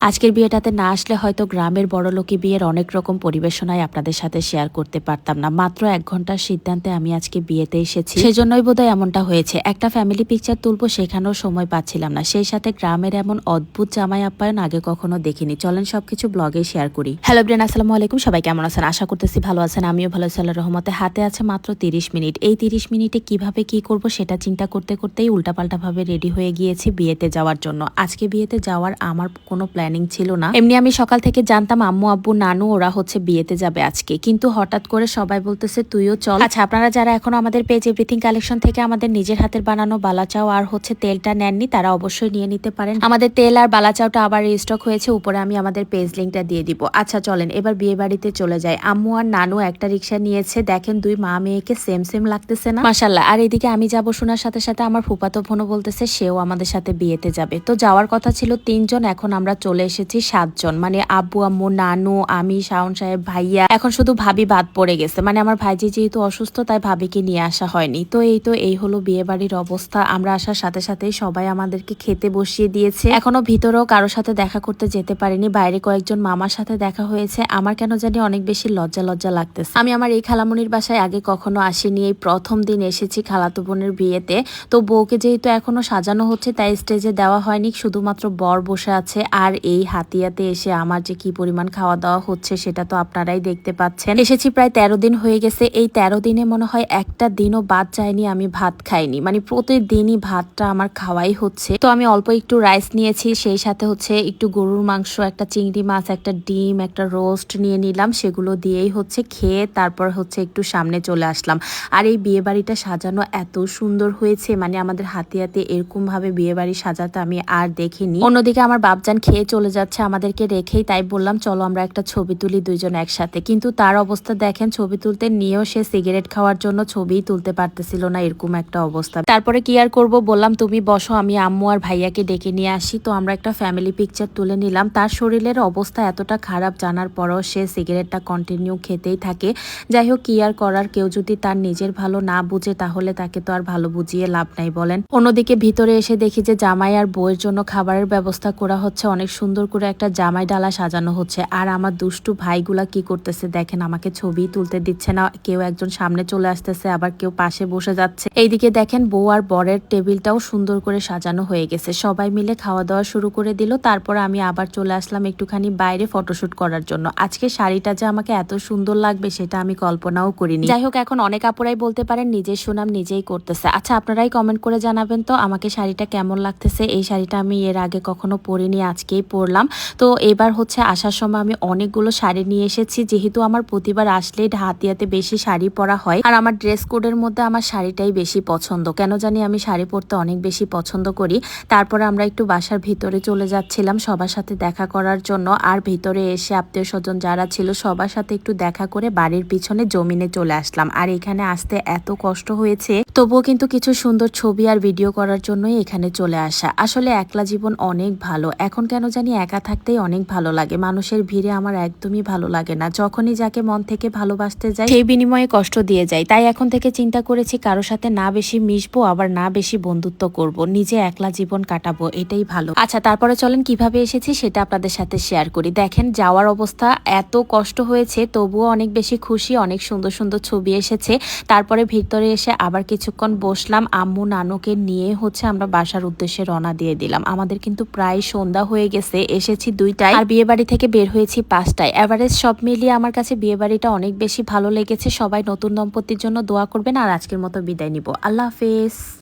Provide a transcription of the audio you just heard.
আজকের বিয়েটাতে না আসলে হয়তো গ্রামের বড়লোকি বিয়ের অনেক রকম পরিবেশনায় আপনাদের সাথে শেয়ার করতে পারতাম না। মাত্র এক ঘণ্টার সিদ্ধান্তে আমি আজকে বিয়েতে এসেছি। সেজন্যই বোধহয় এমনটা হয়েছে। একটা ফ্যামিলি পিকচার তুলবো সেখানেও সময় পাচ্ছিলাম না। সেই সাথে গ্রামের এমন অদ্ভুত জামাই আপ্যায়ন আগে কখনো দেখিনি। চলেন সবকিছু ব্লগে শেয়ার করি। হ্যালো ব্রেন আসসালামু আলাইকুম। সবাই কেমন আছেন? আশা করতেছি ভালো আছেন। আমিও ভালো আল্লাহর রহমতে। হাতে আছে মাত্র তিরিশ মিনিট। এই তিরিশ মিনিটে কীভাবে কি করব সেটা চিন্তা করতে করতেই উল্টাপাল্টাভাবে রেডি হয়ে গিয়েছি বিয়েতে যাওয়ার জন্য। আজকে বিয়েতে যাওয়ার আমার কোনো প্ল্যানিং ছিল না। এমনি আমি সকাল থেকে জানতাম আম্মু, আব্বু, নানু, ওরা হচ্ছে বিয়েতে যাবে আজকে। কিন্তু হঠাৎ করে সবাই বলতেছে, তুইও চল। আচ্ছা আপনারা যারা এখনও আমাদের পেজ এভরিথিং কালেকশন থেকে আমাদের নিজের হাতের বানানো বালাচাও আর হচ্ছে তেলটা নেননি, তারা অবশ্যই নিয়ে নিতে পারেন। আমাদের তেল আর বালাচাওটা আবার রিস্টক হয়েছে, উপরে আমি আমাদের পেজ লিঙ্কটা দিয়ে দিব। আচ্ছা চলেন, এবার বিয়ে বাড়িতে চলে যাই। আম্মু আর নানু একটা রিক্সা নিয়েছে, দেখেন দুই মা মেয়েকে সেম সেম লাগতেছে না। মাসাল্লাহ আর এদিকে আমি যাব শোনার সাথে সাথে, আমার ফুপাতো বোনও বলতেছে, সেও আমাদের সাথে বিয়েতে যাবে। তো যাওয়ার কথা ছিল তিনজন, এখন আমরা চলে এসেছি সাতজন। মানে আব্বু, আম্মু, নানু, আমি, শাওন সাহেব, ভাইয়া। এখন শুধু ভাবি বাদ পড়ে গেছে। মানে আমার ভাইজি যেহেতু অসুস্থ, তাই ভাবিকে নিয়ে আসা হয়নি। তো এই তো এই হলো বিয়ে বাড়ির অবস্থা। আমরা আসার সাথে সাথেই সবাই আমাদেরকে খেতে বসিয়ে দিয়েছে। এখনও ভিতরেও কারোর সাথে দেখা করতে যেতে পারিনি। বাইরে কয়েকজন মামার সাথে দেখা হয়েছে। আমার কেন জানি অনেক বেশি লজ্জা লজ্জা লাগতেছে। আমি আমার এই খালামুনির বাসায় আগে কখনো আসিনি। এই প্রথম দিন এসেছি খালাতো বোনের বিয়েতে। তো বউকে যেহেতু এখনও সাজানো হচ্ছে, তাই স্টেজে দেওয়া হয়নি। শুধুমাত্র বর বসে আছে। আর এই হাতিয়াতে এসে আমার যে কি পরিমাণ খাওয়া দাওয়া হচ্ছে সেটা তো আপনারাই দেখতে পাচ্ছেন। এসেছি প্রায় তেরো দিন হয়ে গেছে। এই তেরো দিনে মনে হয় একটা দিনও বাদ যায়নি, আমি ভাত খাইনি। মানে প্রতিদিনই ভাতটা আমার খাওয়াই হচ্ছে। তো আমি অল্প একটু রাইস নিয়েছি, সেই সাথে হচ্ছে একটু গরুর মাংস, একটা চিংড়ি মাছ, একটা ডিম, একটা রোস্ট নিয়ে নিলাম। সেগুলো দিয়েই হচ্ছে খেয়ে তারপর হচ্ছে একটু সামনে চলে আসলাম। আর এই বিয়ে বাড়িটা সাজানো এত সুন্দর হয়েছে মানে আমাদের হাতিয়াতে হাতে এরকম ভাবে বিয়ে বাড়ি সাজাতে আমি আর দেখিনি। অন্যদিকে আমার বাপজান খেয়ে চলে যাচ্ছে, আমাদেরকে রেখেই তাই বললাম, চলো আমরা একটা ছবি তুলি দুইজন একসাথে। কিন্তু তার অবস্থা দেখেন, ছবি তুলতে নিয়েও সে সিগারেট খাওয়ার জন্য ছবিই তুলতে পারতেছিল না, এরকম একটা অবস্থা। তারপরে কি আর করব বললাম, তুমি বসো, আমি আম্মু আর ভাইয়াকে ডেকে নিয়ে আসি। তো আমরা একটা ফ্যামিলি পিকচার তুলে নিলাম। তার শরীরের অবস্থা এতটা খারাপ জানার পরও সে সিগারেটটা কন্টিনিউ খেতেই থাকে। যাই হোক, কি আর করার, কেউ যদি তার নিজের ভালো না বুঝে, তাহলে তাকে তো আর ভালো বুঝিয়ে লাভ নাই বলেন। অন্যদিকে ভিতরে এসে দেখি যে জামাই আর বউয়ের জন্য খাবারের ব্যবস্থা করা হচ্ছে, অনেক সুন্দর করে একটা জামাই ডালা সাজানো হচ্ছে। আর আমার দুষ্টু ভাইগুলা কি করতেছে দেখেন, আমাকে ছবি তুলতে দিচ্ছে না। কেউ একজন সামনে চলে আসতেছে, আবার কেউ পাশে বসে যাচ্ছে। এইদিকে দেখেন বউ আর বরের টেবিলটাও সুন্দর করে সাজানো হয়ে গেছে। সবাই মিলে খাওয়া দাওয়া শুরু করে দিল। তারপর আমি আবার চলে আসলাম একটুখানি বাইরে ফটোশুট করার জন্য। আজকে শাড়িটা যে আমাকে এত সুন্দর লাগবে, সেটা আমি কল্পনাও করিনি। যাই হোক, এখন অনেক আপুরাই বলতে পারেন, নিজের সুনাম নিজেই করতেছে। আচ্ছা আপনারাই কমেন্ট করে জানাবেন তো, আমাকে শাড়িটা কেমন লাগতেছে? এই শাড়িটা আমি এর আগে কখনো পরিনি, আজকেই পরলাম। তো এবার হচ্ছে আসার সময় আমি অনেকগুলো শাড়ি নিয়ে এসেছি। যেহেতু আমার প্রতিবার আসলেই হাতিয়াতে বেশি শাড়ি পরা হয়। আর আমার ড্রেস কোডের মধ্যে আমার শাড়িটাই বেশি পছন্দ। কেন জানি আমি শাড়ি পরতে অনেক বেশি পছন্দ করি। তারপরে আমরা একটু বাসার ভিতরে চলে যাচ্ছিলাম সবার সাথে দেখা করার জন্য। আর ভিতরে এসে আত্মীয় স্বজন যারা ছিল সবার সাথে একটু দেখা করে বাড়ির পিছনে জমিনে চলে আসলাম। আর এখানে আসতে এত কষ্ট হয়েছে। তবুও কিন্তু কিছু সুন্দর ছবি আর ভিডিও করার জন্যই এখানে চলে আসা। আসলে একলা জীবন অনেক ভালো। এখন কেন জানি একা থাকতেই অনেক ভালো লাগে। মানুষের ভিড়ে আমার একদমই ভালো লাগে না। যখনই যাকে মন থেকে ভালোবাসতে যাই, সেই বিনিময়ে কষ্ট দিয়ে যাই। তাই এখন থেকে চিন্তা করেছি কারোর সাথে না বেশি মিশবো, আবার না বেশি বন্ধুত্ব করব। নিজে একলা জীবন কাটাবো, এটাই ভালো। আচ্ছা তারপরে চলেন কীভাবে এসেছি সেটা আপনাদের সাথে শেয়ার করি। দেখেন, যাওয়ার অবস্থা এত কষ্ট হয়েছে, তবুও অনেক বেশি খুশি, অনেক সুন্দর সুন্দর ছবি এসেছে। তারপরে ভিতরে এসে আবার কিছুক্ষণ বসলাম। আম্মু, নানুকে নিয়ে হচ্ছে আমরা বাসার উদ্দেশ্যে রওনা দিয়ে দিলাম। আমাদের কিন্তু প্রায় সন্ধ্যা হয়ে গেছে। এসেছি দুইটাই আর বিয়ে বাড়ি থেকে বের হয়েছি পাঁচটায়। এভারেজ সব মিলিয়ে আমার কাছে বিয়ে বাড়িটা অনেক বেশি ভালো লেগেছে। সবাই নতুন দম্পতির জন্য দোয়া করবেন আর আজকের মতো বিদায় নিব। আল্লাহ হাফেজ।